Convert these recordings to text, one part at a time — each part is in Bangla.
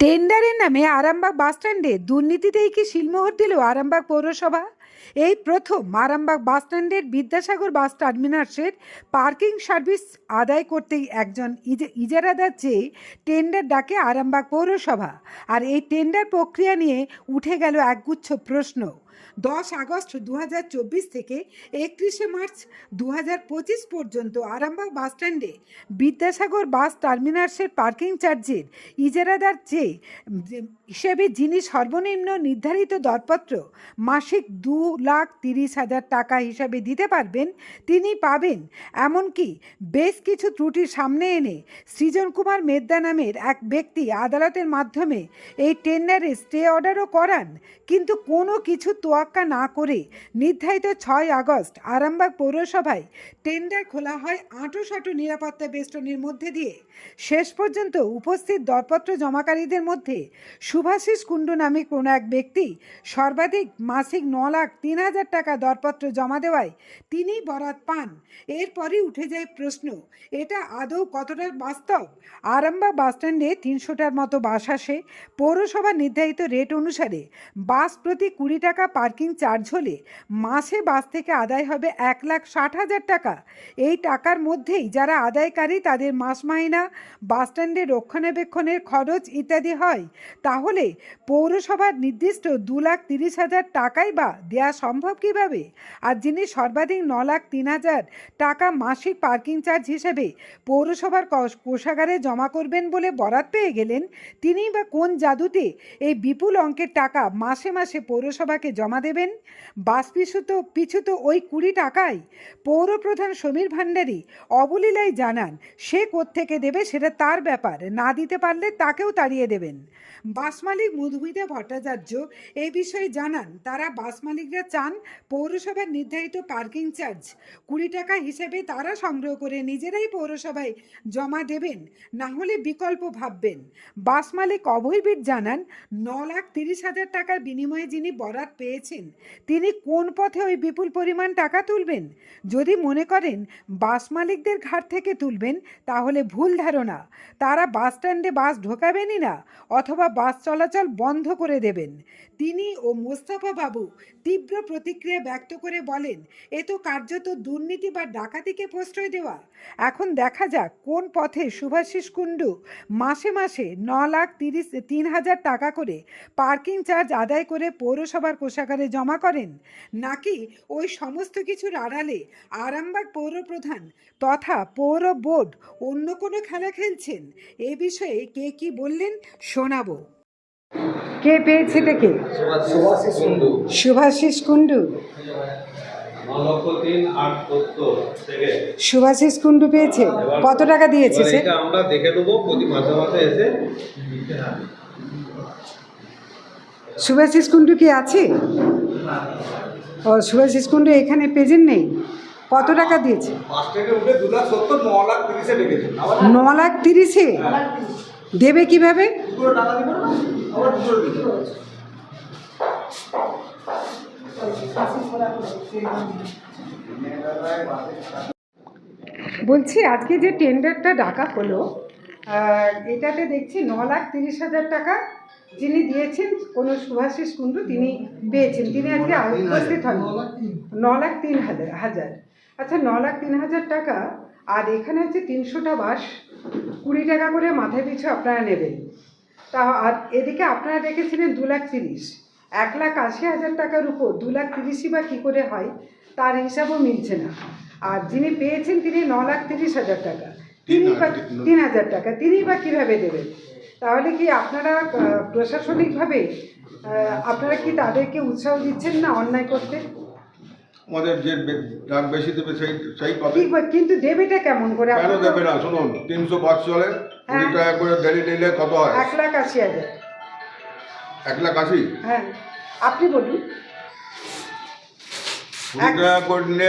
টেন্ডারের নামে আরামবাগ বাসস্ট্যান্ডে দুর্নীতিতেই কি শিলমোহর দিল আরামবাগ পৌরসভা? এই প্রথম আরামবাগ বাসস্ট্যান্ডের Vidyasagar bus terminus parking service আদায় করতে একজন ইজে- ইজারাদার চেয়ে টেন্ডার ডাকে আরামবাগ পৌরসভা। আর এই টেন্ডার প্রক্রিয়া নিয়ে উঠে গেল একগুচ্ছ প্রশ্ন। দশ আগস্ট দু হাজার চব্বিশ থেকে একত্রিশে মার্চ দু হাজার পঁচিশ পর্যন্ত আরামবাগ বাসস্ট্যান্ডে বিদ্যাসাগর বাস টার্মিনাসের পার্কিং চার্জের ইজারাদার চেয়ে হিসেবে যিনি সর্বনিম্ন নির্ধারিত দরপত্র মাসিক দু লাখ তিরিশ হাজার টাকা হিসাবে দিতে পারবেন, তিনি পাবেন। এমনকি বেশ কিছু ত্রুটির সামনে এনে সৃজন কুমার মেদ্দা নামের এক ব্যক্তি আদালতের মাধ্যমে এই টেন্ডারে স্টে অর্ডারও করান, কিন্তু কোনো কিছু তোয়াক্কা না করে নির্ধারিত ছয় আগস্ট আরামবাগ পৌরসভায় টেন্ডার খোলা হয় আঁটো সাঁটো নিরাপত্তা বেষ্টনীর মধ্যে দিয়ে। শেষ পর্যন্ত উপস্থিত দরপত্র জমাকারীদের মধ্যে শুভাশিস কুণ্ডু নামে কোনো এক ব্যক্তি সর্বাধিক মাসিক ন লাখ তিন হাজার টাকা দরপত্র জমা দেওয়ায় তিনি বরাত পান। এরপরই উঠে যায় প্রশ্ন, এটা আদৌ কতটা বাস্তব? আরামবাগ বাসস্ট্যান্ডে তিনশোটার মতো বাস আসে। পৌরসভা নির্ধারিত রেট অনুসারে বাস প্রতি কুড়ি টাকা পার্কিং চার্জ হলে মাসে বাস থেকে আদায় হবে এক লাখ ষাট হাজার টাকা। এই টাকার মধ্যেই যারা আদায়কারী তাদের মাস মাইনা বাসস্ট্যান্ডে রক্ষণাবেক্ষণের খরচ ইত্যাদি হয়, তাহলে পৌরসভার নির্দিষ্ট দু লাখ তিরিশ হাজার টাকাই বা দেওয়া সম্ভব কীভাবে? আর যিনি সর্বাধিক ন লাখ তিন হাজার টাকা মাসিক পার্কিং চার্জ হিসেবে পৌরসভার কোষাগারে জমা করবেন বলে বরাত পেয়ে গেলেন তিনি বা কোন জাদুতে এই বিপুল অঙ্কের টাকা মাসে মাসে পৌরসভাকে জমা দেবেন? বাস পিছু তো ওই কুড়ি টাকায় পৌরপ্রধান সমীর ভান্ডারী অবলীলায় জানান, সে কোত্থেকে দেবে সেটা তার ব্যাপার, না দিতে পারলে তাকেও তাড়িয়ে দেবেন। বাস মালিক মধুমিতা ভট্টাচার্য এ বিষয়ে জানান, তারা বাস মালিকরা চান পৌরসভার নির্ধারিত পার্কিং চার্জ কুড়ি টাকা হিসেবে তারা সংগ্রহ করে নিজেরাই পৌরসভায় জমা দেবেন, না হলে বিকল্প ভাববেন। বাস মালিক অভয়বীর জানান, ন লাখ তিরিশ হাজার টাকার বিনিময়ে যিনি বরাত পেয়েছেন তিনি কোন পথে ওই বিপুল পরিমাণ টাকা তুলবেন? যদি মনে করেন বাস মালিকদের ঘাট থেকে তুলবেন, তাহলে ভুল ধারণা। তারা বাস স্ট্যান্ডে বাস ঢোকাবেনই না, অথবা বাস চলাচল বন্ধ করে দেবেন। তিনি ও মোস্তফা বাবু তীব্র প্রতিক্রিয়া ব্যক্ত করে বলেন, এ তো কার্যত দুর্নীতি বা ডাকাতিকে প্রশ্রয় দেওয়া। এখন দেখা যাক কোন পথে সুভাষিস কুণ্ডু মাসে মাসে ন লাখ তিরিশ, তিন হাজার টাকা করে পার্কিং চার্জ আদায় করে পৌরসভার কোষাগারে জমা করেন। নাকি ওই সমস্ত কিছুর আড়ালে আরামবাগ পৌরপ্রধান তথা পৌর বোর্ড অন্য কোনো খেলা খেলছেন? এ বিষয়ে কে কি বললেন শোনাবো। কে পেয়েছে কে সুভাষিস কুণ্ডু। সুভাষিস কুণ্ডু। পেয়েছে। কত টাকা দিয়েছে সে? আমরা দেখে নেব প্রতি মাসে মাসে এসে। সুভাষিস কুণ্ডু কি আছে? ও সুভাষিস কুণ্ডু এখানে প্রেজেন্ট নেই? কত টাকা দিয়েছে? ন লাখ তিরিশে দেবে কীভাবে? বলছি আজকে যে টেন্ডারটা ডাকা হলো এটাতে দেখছি ন লাখ তিরিশ হাজার টাকা যিনি দিয়েছেন কোনো সুভাষিস কুণ্ডু তিনি পেয়েছেন। তিনি আজকে উপস্থিত হন। ন লাখ তিন হাজার হাজার। আচ্ছা ন লাখ তিন হাজার টাকা আর এখানে হচ্ছে তিনশোটা বাস কুড়ি টাকা করে মাথায় পিছু আপনারা নেবেন। তা আর এদিকে আপনারা রেখেছিলেন দু লাখ তিরিশ। এক লাখ আশি হাজার টাকার উপর দু লাখ তিরিশই বা কী করে হয় তার হিসাবও মিলছে না। আর যিনি পেয়েছেন তিনি ন লাখ তিরিশ হাজার টাকা। তিনি বা তিন হাজার টাকা। তিনি বা কীভাবে দেবেন? তাহলে কি আপনারা প্রশাসনিকভাবে আপনারা কি তাদেরকে উৎসাহ দিচ্ছেন না অন্যায় করতে? আমাদের যে যার বেশি দেবে সেই সেই পাবে। কিন্তু দেবেটা কেমন করে? কেন দেবে না? শুনুন তিনশো বাস চলে কুড়ি হ্যাঁ। টাকা করে ডেলি নিলে কত হয়? এক লাখ আশি হাজার। এক লাখ আশি? হ্যাঁ। আপনি বলুন। কুড়ি এক- টাকা করে নিলে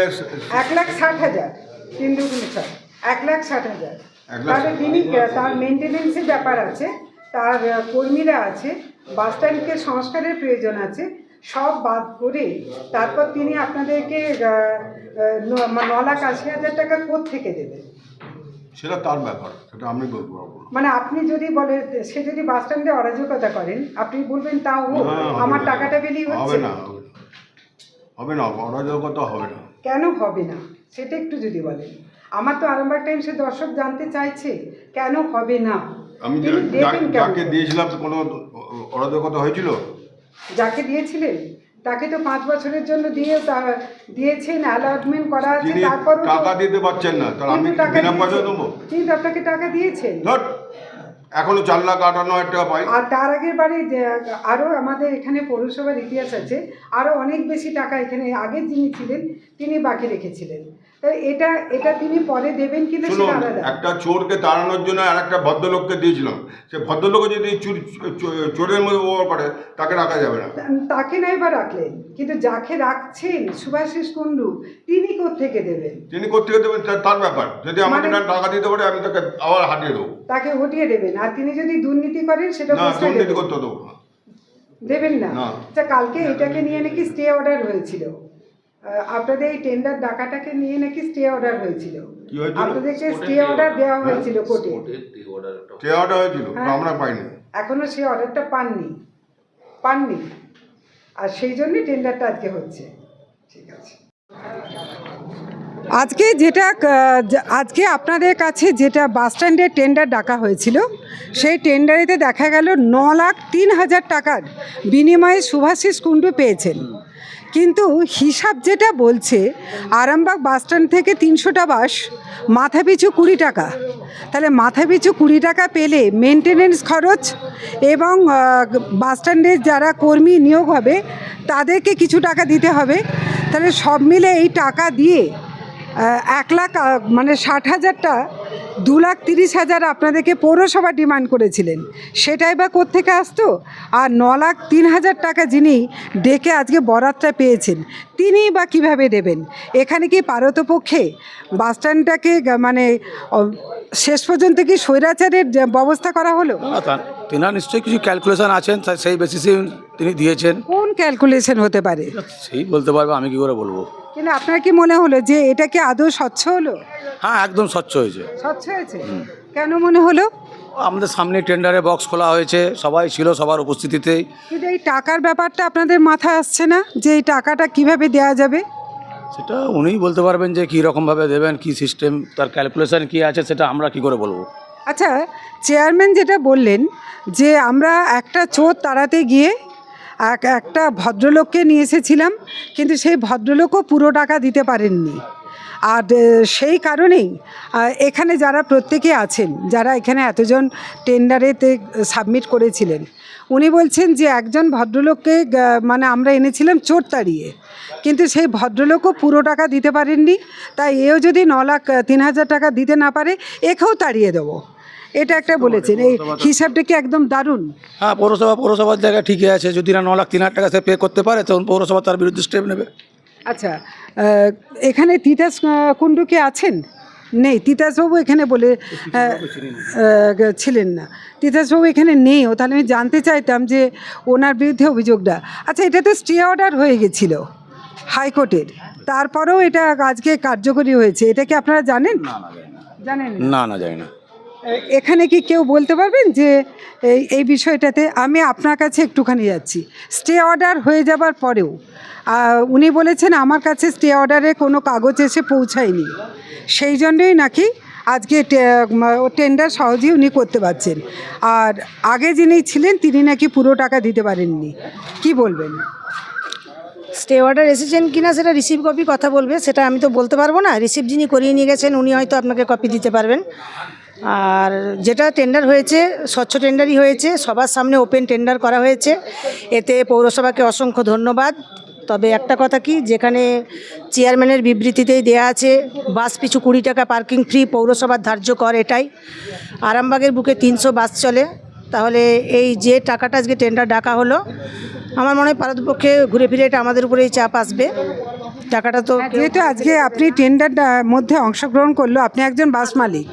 এক লাখ ষাট হাজার। তিন দুগুণে ষাট এক লাখ ষাট হাজার। তাহলে তিনি তার মেনটেনেন্সের ব্যাপার আছে। তার কর্মীরা আছে বাস স্ট্যান্ডকে সংস্কারের প্রয়োজন আছে সব বাদ করে তারপর তিনি আপনাদেরকে ন- লাখ আশি হাজার টাকা থেকে দেবেন? সেটা তার ব্যাপার সেটা আমি বলতে পারব মানে আপনি যদি বলে সে যদি বাস স্ট্যান্ডে অরাজকতা করেন আপনি বলবেন তাও আমার টাকাটা পেলেই হবে হচ্ছে। না হবে না। হবে না অরাজকতা হবে না। কেন হবে না? সেটা একটু যদি বলেন। আমার তো আরামবাগ টাইমসের দর্শক জানতে চাইছে কেন হবে না? আমি যাকে দিয়েছিলাম কোনো অরাজকতা হয়েছিল? যাকে দিয়েছিলেন? তাকে তো পাঁচ বছরের জন্য দিয়ে দিয়েছেন অ্যালটমেন্ট করা আছে তারপর টাকা দিতে পারছেন না তাহলে আমি বিনা পয়সা। দেবো। কিন্তু আপনাকে টাকা দিয়েছেন। এখনও চার লাখ আটান্ন হাজার টাকা পাই। আর তার আগের বারে আরও আমাদের এখানে পৌরসভার ইতিহাস আছে আরও অনেক বেশি টাকা এখানে আগে যিনি ছিলেন তিনি বাকি রেখেছিলেন। তাই এটা এটা তিনি পরে দেবেন কিনা সেটা আলাদা। একটা চোরকে তাড়ানোর জন্য আর একটা ভদ্রলোককে দিয়েছিলাম। সে ভদ্রলোক যদি চুর চোরের মধ্যে ব্যবহার করে তাকে রাখা যাবে না। তাকে নাই বা রাখলেন কিন্তু যাকে রাখছেন সুভাষিস কুণ্ডু তিনি থেকে দেবেন? তিনি কোথেকে দেবেন? তার ব্যাপার। যদি আমাকে মানে- টাকা দিতে পারে আমি তাকে আবার হারিয়ে দেবো। তাকে হটিয়ে দেবেন আর তিনি যদি দুর্নীতি করেন সেটা না দুর্নীতি করতে দেবো দেবেন না? না। আচ্ছা কালকে এটাকে নিয়ে নাকি স্টে অর্ডার হয়েছিল। আপনাদের এই টেন্ডার ডাকাটাকে নিয়ে নাকি স্টে অর্ডার হয়েছিল। আপনাদেরকে স্টে অর্ডার দেওয়া হয়েছিল কোর্টে অর্ডার হয়েছিল হ্যাঁ। আমরা পাইনি। এখনও সেই অর্ডারটা পাননি। পাননি। আর সেই জন্যই টেন্ডারটা আজকে হচ্ছে। ঠিক আছে। আজকে যেটা আজকে আপনাদের কাছে যেটা বাস স্ট্যান্ডের টেন্ডার ডাকা হয়েছিল সেই টেন্ডারেতে দেখা গেল ন লাখ তিন হাজার টাকার বিনিময়ে সুভাষিস কুণ্ডু পেয়েছেন। কিন্তু হিসাব যেটা বলছে আরামবাগ বাস স্ট্যান্ড থেকে তিনশোটা বাস মাথা পিছু কুড়ি টাকা। তাহলে মাথা পিছু কুড়ি টাকা পেলে মেনটেনেন্স খরচ এবং আহ, বাস স্ট্যান্ডের যারা কর্মী নিয়োগ হবে তাদেরকে কিছু টাকা দিতে হবে। তাহলে সব মিলে এই টাকা দিয়ে এক লাখ মানে ষাট হাজারটা দু লাখ তিরিশ হাজার আপনাদেরকে পৌরসভা ডিমান্ড করেছিলেন। সেটাই বা কোত্থেকে আসতো? আর ন লাখ তিন হাজার টাকা যিনি ডেকে আজকে বরাতটা পেয়েছেন তিনিই বা কীভাবে দেবেন? এখানে কি পারতপক্ষে বাস স্ট্যান্ডটাকে মানে শেষ পর্যন্ত কি স্বৈরাচারের ব্যবস্থা করা হলো? তেনার নিশ্চয়ই কিছু ক্যালকুলেশন আছেন সেই বেসিসে তিনি দিয়েছেন। কোন ক্যালকুলেশন হতে পারে? সেই বলতে পারব আমি কি করে বলব? কিন্তু আপনার কি মনে হলো যে এটা কি আদৌ স্বচ্ছ হলো? হ্যাঁ একদম স্বচ্ছ হয়েছে। স্বচ্ছ হয়েছে? কেন মনে হলো? আমাদের সামনে টেন্ডারে বক্স খোলা হয়েছে সবাই ছিল সবার উপস্থিতিতেই কিন্তু এই টাকার ব্যাপারটা আপনাদের মাথায় আসছে না যে এই টাকাটা কীভাবে দেওয়া যাবে? সেটা উনিই বলতে পারবেন যে কী রকমভাবে দেবেন কী সিস্টেম তার ক্যালকুলেশন কী আছে সেটা আমরা কি করে বলব? আচ্ছা চেয়ারম্যান যেটা বললেন যে আমরা একটা চোর তাড়াতে গিয়ে এক একটা ভদ্রলোককে নিয়ে এসেছিলাম, কিন্তু সেই ভদ্রলোকও পুরো টাকা দিতে পারেননি। আর সেই কারণেই এখানে যারা প্রত্যেকে আছেন, যারা এখানে এতজন টেন্ডারেতে সাবমিট করেছিলেন, উনি বলছেন যে একজন ভদ্রলোককে মানে আমরা এনেছিলাম চোর তাড়িয়ে, কিন্তু সেই ভদ্রলোকও পুরো টাকা দিতে পারেননি, তাই এও যদি ন লাখ, তিন হাজার টাকা দিতে না পারে, একেও তাড়িয়ে দেবো। এটা একটা বলেছেন এই হিসাবটা কি একদম দারুণ? হ্যাঁ পৌরসভা পৌরসভার জায়গায় ঠিকই আছে যদি না ন লাখ তিন হাজার টাকা সে পে করতে পারে তখন পৌরসভা তার বিরুদ্ধে স্টেপ নেবে। আচ্ছা এখানে তিতাস কুণ্ডু কি আছেন? নেই তিতাসবাবু এখানে বলে ছিলেন না। তিতাসবাবু এখানে নেই ও তাহলে আমি জানতে চাইতাম যে ওনার বিরুদ্ধে অভিযোগটা। আচ্ছা এটা তো স্টে অর্ডার হয়ে গেছিল হাইকোর্টের তারপরেও এটা আজকে কার্যকরী হয়েছে এটা কি আপনারা জানেন? জানেন না? না না জানি না। এখানে কি কেউ বলতে পারবেন যে এই এই বিষয়টাতে আমি আপনার কাছে একটুখানি যাচ্ছি। স্টে অর্ডার হয়ে যাবার পরেও উনি বলেছেন আমার কাছে স্টে অর্ডারে কোনো কাগজ এসে পৌঁছায়নি। সেই জন্যই নাকি আজকে টেন্ডার সহজেই উনি করতে পারছেন। আর আগে যিনি ছিলেন, তিনি নাকি পুরো টাকা দিতে পারেননি। কি বলবেন? স্টে অর্ডার এসেছেন কিনা সেটা রিসিভ কপি কথা বলবে, সেটা আমি তো বলতে পারব না। রিসিভ যিনি করিয়ে নিয়ে গেছেন, উনি হয়তো আপনাকে কপি দিতে পারবেন। আর যেটা টেন্ডার হয়েছে, স্বচ্ছ টেন্ডারই হয়েছে, সবার সামনে ওপেন টেন্ডার করা হয়েছে। এতে পৌরসভাকে অসংখ্য ধন্যবাদ। তবে একটা কথা কি, যেখানে চেয়ারম্যানের বিবৃতিতেই দেয়া আছে, বাস পিছু কুড়ি টাকা পার্কিং ফ্রি পৌরসভার ধার্য কর এটাই। আরামবাগের বুকে তিনশো বাস চলে। তাহলে এই যে টাকাটা আজকে টেন্ডার ডাকা হলো, আমার মনে হয় পারতপক্ষে ঘুরে ফিরে এটা আমাদের উপরেই চাপ আসবে। টাকাটা তো যেহেতু আজকে আপনি টেন্ডার মধ্যে অংশগ্রহণ করল, আপনি একজন বাস মালিক।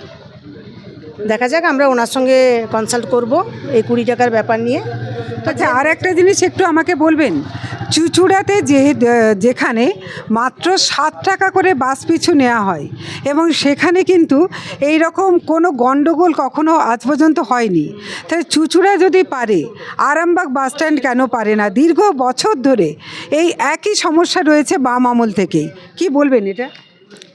দেখা যাক, আমরা ওনার সঙ্গে কনসাল্ট করব এই কুড়ি টাকার ব্যাপার নিয়ে। আচ্ছা আর একটা জিনিস একটু আমাকে বলবেন। চুচুড়াতে যে যেখানে মাত্র সাত টাকা করে বাস পিছু নেওয়া হয়, এবং সেখানে কিন্তু এই রকম কোনো গণ্ডগোল কখনো আজ পর্যন্ত হয়নি। তাই চুচুড়া যদি পারে, আরামবাগ বাস স্ট্যান্ড কেন পারে না? দীর্ঘ বছর ধরে এই একই সমস্যা রয়েছে বাম আমল থেকেই। কি বলবেন এটা?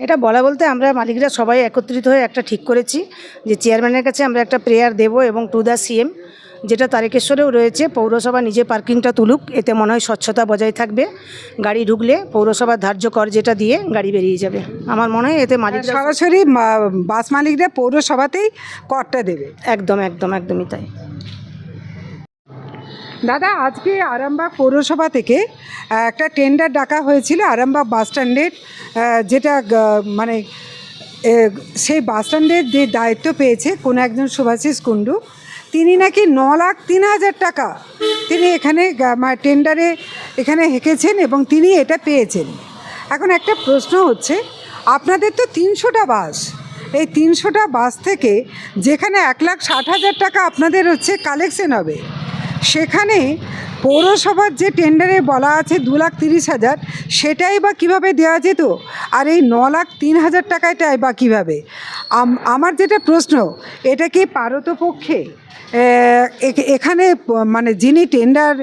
এটা বলা বলতে আমরা মালিকরা সবাই একত্রিত হয়ে একটা ঠিক করেছি যে চেয়ারম্যানের কাছে আমরা একটা প্রেয়ার দেব এবং টু দ্য সিএম যেটা তারেকেশ্বরেও রয়েছে। পৌরসভা নিজে পার্কিংটা তুলুক এতে মনে হয় স্বচ্ছতা বজায় থাকবে। গাড়ি ঢুকলে পৌরসভার ধার্য কর যেটা দিয়ে গাড়ি বেরিয়ে যাবে। আমার মনে হয় এতে মালিক সরাসরি বাস মালিকরা পৌরসভাতেই করটা দেবে। একদম একদম একদমই তাই। দাদা, আজকে আরামবাগ পৌরসভা থেকে একটা টেন্ডার ডাকা হয়েছিল আরামবাগ বাস স্ট্যান্ডের যেটা মানে সেই বাস স্ট্যান্ডের যে দায়িত্ব পেয়েছে কোনো একজন শুভাশিস কুণ্ডু, তিনি নাকি ন লাখ তিন হাজার টাকা তিনি এখানে টেন্ডারে এখানে হেঁকেছেন এবং তিনি এটা পেয়েছেন। এখন একটা প্রশ্ন হচ্ছে, আপনাদের তো তিনশোটা বাস এই তিনশোটা বাস থেকে যেখানে এক লাখ ষাট হাজার টাকা আপনাদের হচ্ছে কালেকশন হবে সেখানে পৌরসভার যে টেন্ডারে বলা আছে দু লাখ তিরিশ হাজার, সেটাই বা কীভাবে দেওয়া যেত? আর এই ন লাখ তিন হাজার টাকাটাই বা কীভাবে? আম- আমার যেটা প্রশ্ন, এটা কি পারতপক্ষে এখানে মানে যিনি টেন্ডার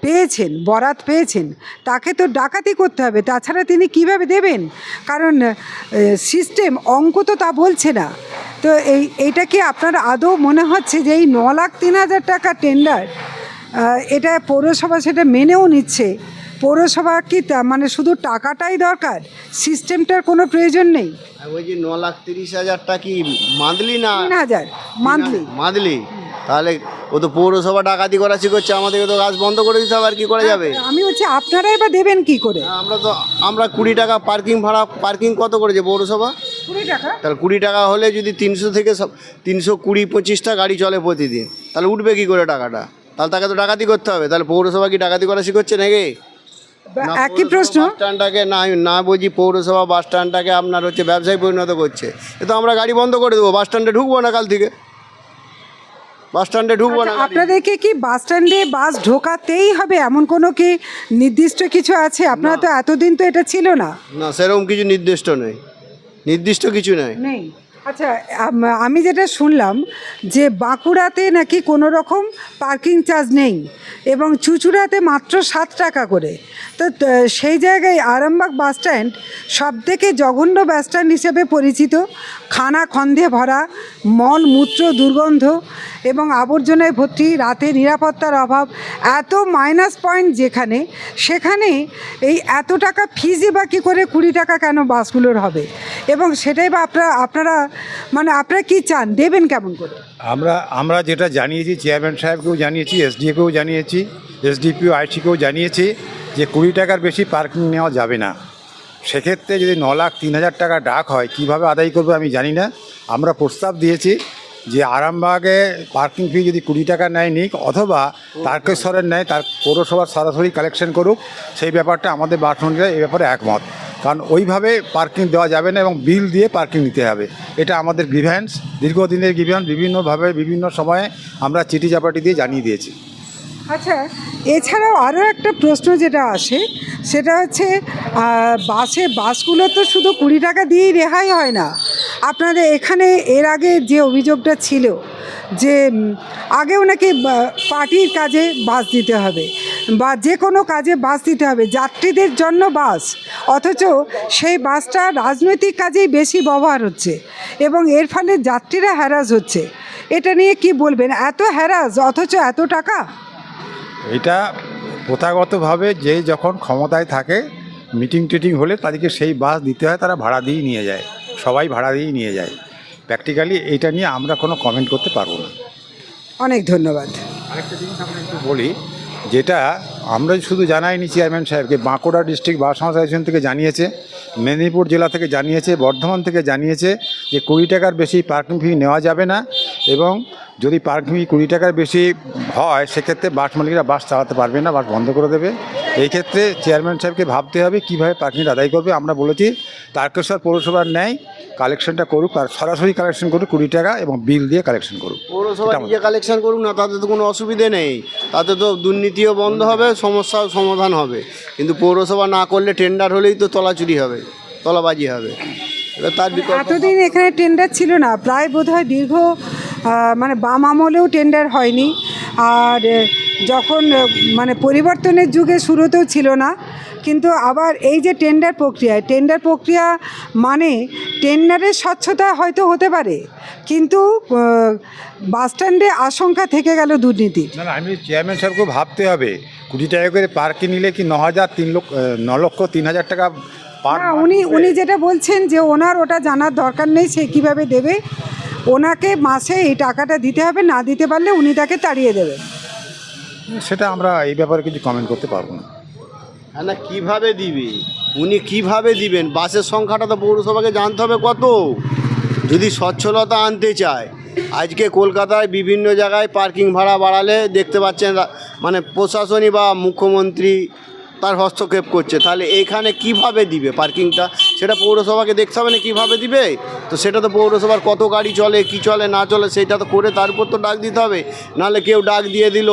পেয়েছেন, বরাত পেয়েছেন, তাকে তো ডাকাতি করতে হবে, তাছাড়া তিনি কীভাবে দেবেন? কারণ সিস্টেম অঙ্ক তো তা বলছে না। তো এই, এইটা কি আপনার আদৌ মনে হচ্ছে যে এই ন লাখ তিন হাজার টাকা টেন্ডার এটা পৌরসভা সেটা মেনেও নিচ্ছে। পৌরসভা কি মানে শুধু টাকাটাই দরকার? সিস্টেমটার কোনো প্রয়োজন নেই। আর ওই যে ন লাখ তিরিশ হাজারটা কি মান্থলি না তিন হাজার মান্থলি। মান্থলি? তাহলে ও তো পৌরসভা ডাকাতি করা শিখছে আমাদেরকে তো কাজ বন্ধ করে দিতে হবে আর কি করা যাবে? আমি হচ্ছে আপনারাই বা দেবেন কি করে? আমরা তো আমরা কুড়ি টাকা পার্কিং ভাড়া পার্কিং কত করেছে পৌরসভা? কুড়ি টাকা? তাহলে কুড়ি টাকা হলে যদি তিনশো থেকে সব তিনশো কুড়ি পঁচিশটা গাড়ি চলে প্রতিদিন তাহলে উঠবে কি করে টাকাটা? তাহলে তাকে তো ডাকাতি করতে হবে। তাহলে পৌরসভা কি ডাকাতি করা শিখছে নাকি? একই প্রশ্ন। স্ট্যান্ডটাকে না না বুঝি পৌরসভা বাস স্ট্যান্ডটাকে আপনার হচ্ছে ব্যবসায় পরিণত করছে। এ তো আমরা গাড়ি বন্ধ করে দেবো বাস স্ট্যান্ডে ঢুকবো না কাল থেকে? বাস স্ট্যান্ডে ঢুকবো না আচ্ছা, আপনাদেরকে কি বাস স্ট্যান্ডে বাস ঢোকাতেই হবে? এমন কোনো কি নির্দিষ্ট কিছু আছে? আপনারা তো এতদিন তো এটা ছিল না। না সেরকম কিছু নির্দিষ্ট নেই। নির্দিষ্ট কিছু নেই। নেই। আচ্ছা আমি যেটা শুনলাম যে বাঁকুড়াতে নাকি কোনো রকম পার্কিং চার্জ নেই এবং চুচুড়াতে মাত্র সাত টাকা করে। তো সেই জায়গায় আরামবাগ বাস স্ট্যান্ড সব থেকে জঘন্য বাস স্ট্যান্ড হিসেবে পরিচিত। খানা খন্দে ভরা, মল মূত্র দুর্গন্ধ এবং আবর্জনায় ভর্তি, রাতে নিরাপত্তার অভাব, এত মাইনাস পয়েন্ট যেখানে, সেখানে এই এত টাকা ফিজে বা কী করে কুড়ি টাকা কেন বাসগুলোর হবে? এবং সেটাই বা আপনারা আপনারা মানে আপনারা কি চান? দেবেন কেমন করে? আমরা আমরা যেটা জানিয়েছি চেয়ারম্যান সাহেবকেও জানিয়েছি এসডিএকেও জানিয়েছি এসডিপিও আইসিকেও জানিয়েছি যে কুড়ি টাকার বেশি পার্কিং নেওয়া যাবে না। সেক্ষেত্রে যদি ন লাখ, তিন হাজার টাকা ডাক হয়, কীভাবে আদায় করবে আমি জানি না। আমরা প্রস্তাব দিয়েছি যে আরামবাগে পার্কিং ফি যদি কুড়ি টাকা নেয় নিক, অথবা তারকেশ্বরের নেয়, তার পৌরসভার সরাসরি কালেকশন করুক, সেই ব্যাপারটা আমাদের বাসমন্ত্রীরা এই ব্যাপারে একমত। কারণ ওইভাবে পার্কিং দেওয়া যাবে না এবং বিল দিয়ে পার্কিং নিতে হবে। এটা আমাদের গ্রিভ্যান্স দীর্ঘদিনের গ্রিভ্যান্স বিভিন্নভাবে, বিভিন্ন সময়ে আমরা চিঠি চাপাটি দিয়ে জানিয়ে দিয়েছি। আচ্ছা এছাড়াও আরও একটা প্রশ্ন যেটা আসে, সেটা হচ্ছে বাসে, বাসগুলো তো শুধু কুড়ি টাকা দিয়েই রেহাই হয় না। আপনাদের এখানে এর আগে যে অভিযোগটা ছিল যে আগেও নাকি পার্টির কাজে বাস দিতে হবে। বা যে কোনো কাজে বাস দিতে হবে যাত্রীদের জন্য বাস। অথচ সেই বাসটা রাজনৈতিক কাজেই বেশি ব্যবহার হচ্ছে এবং এর ফলে যাত্রীরা হ্যারাস হচ্ছে। এটা নিয়ে কি বলবেন? এত হ্যারাস অথচ এত টাকা? এটা প্রথাগতভাবে যে যখন ক্ষমতায় থাকে মিটিং টিটিং হলে তাদেরকে সেই বাস দিতে হয় তারা ভাড়া দিয়েই নিয়ে যায়। সবাই ভাড়া দিয়েই নিয়ে যায়। প্র্যাকটিক্যালি এইটা নিয়ে আমরা কোনো কমেন্ট করতে পারব না। অনেক ধন্যবাদ। আরেকটা জিনিস আমরা একটু বলি যেটা আমরা শুধু জানাইনি চেয়ারম্যান সাহেবকে, বাঁকুড়া ডিস্ট্রিক্ট বাস অ্যাসোসিয়েশন থেকে জানিয়েছে, মেদিনীপুর জেলা থেকে জানিয়েছে, বর্ধমান থেকে জানিয়েছে যে কুড়ি টাকার বেশি পার্কিং ফি নেওয়া যাবে না এবং যদি পার্কিং ফি কুড়ি টাকার বেশি হয়, সেক্ষেত্রে বাস মালিকরা বাস চালাতে পারবে না, বাস বন্ধ করে দেবে। এই ক্ষেত্রে চেয়ারম্যান সাহেবকে ভাবতে হবে কীভাবে পার্কিং আদায় করবে? আমরা বলেছি তারকেশ্বর পৌরসভার ন্যায় কালেকশনটা করুক আর সরাসরি কালেকশন করুক কুড়ি টাকা এবং বিল দিয়ে কালেকশন করুক। পৌরসভা নিজে কালেকশন করুক না তাতে তো কোনো অসুবিধে নেই। তাতে তো দুর্নীতিও বন্ধ হবে সমস্যাও সমাধান হবে। কিন্তু পৌরসভা না করলে টেন্ডার হলেই তো তলাচুরি হবে তলাবাজি হবে। এবার তার বিকল্প এতদিন এখানে টেন্ডার ছিল না প্রায় বোধহয় দীর্ঘ মানে বাম আমলেও টেন্ডার হয়নি। আর যখন মানে পরিবর্তনের যুগে শুরুতেও ছিল না কিন্তু আবার এই যে টেন্ডার প্রক্রিয়া টেন্ডার প্রক্রিয়া মানে টেন্ডারের স্বচ্ছতা হয়তো হতে পারে কিন্তু বাসস্ট্যান্ডে আশঙ্কা থেকে গেল দুর্নীতির না আমি চেয়ারম্যান সাহেবকে ভাবতে হবে কুড়ি টাকা করে পার্কে নিলে কি ন হাজার তিন লক্ষ ন লক্ষ তিন হাজার টাকা না উনি উনি যেটা বলছেন যে ওনার ওটা জানার দরকার নেই সে কীভাবে দেবে ওনাকে মাসে এই টাকাটা দিতে হবে না দিতে পারলে উনি তাকে তাড়িয়ে দেবেন সেটা আমরা এই ব্যাপারে কিছু কমেন্ট করতে পারব না। হ্যাঁ না, কীভাবে দিবে? উনি কীভাবে দিবেন? বাসের সংখ্যাটা তো পৌরসভাকে জানতে হবে কত? যদি স্বচ্ছলতা আনতে চায়। আজকে কলকাতায় বিভিন্ন জায়গায় পার্কিং ভাড়া বাড়ালে দেখতে পাচ্ছেন মানে প্রশাসনই বা মুখ্যমন্ত্রী তার হস্তক্ষেপ করছে, তাহলে এইখানে কীভাবে দিবে পার্কিংটা সেটা পৌরসভাকে দেখতে হবে না, কীভাবে দিবে? তো সেটা তো পৌরসভার কত গাড়ি চলে, কি চলে, না চলে, সেটা তো করে তার উপর তো ডাক দিতে হবে। নাহলে কেউ ডাক দিয়ে দিল,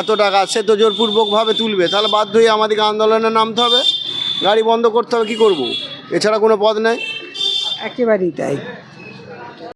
এত টাকা, সে তো জোরপূর্বকভাবে তুলবে। তাহলে বাধ্য হয়ে আমাদেরকে আন্দোলনে নামতে হবে। গাড়ি বন্ধ করতে হবে, কী করব? এছাড়া কোনো পথ নেই? একেবারেই তাই।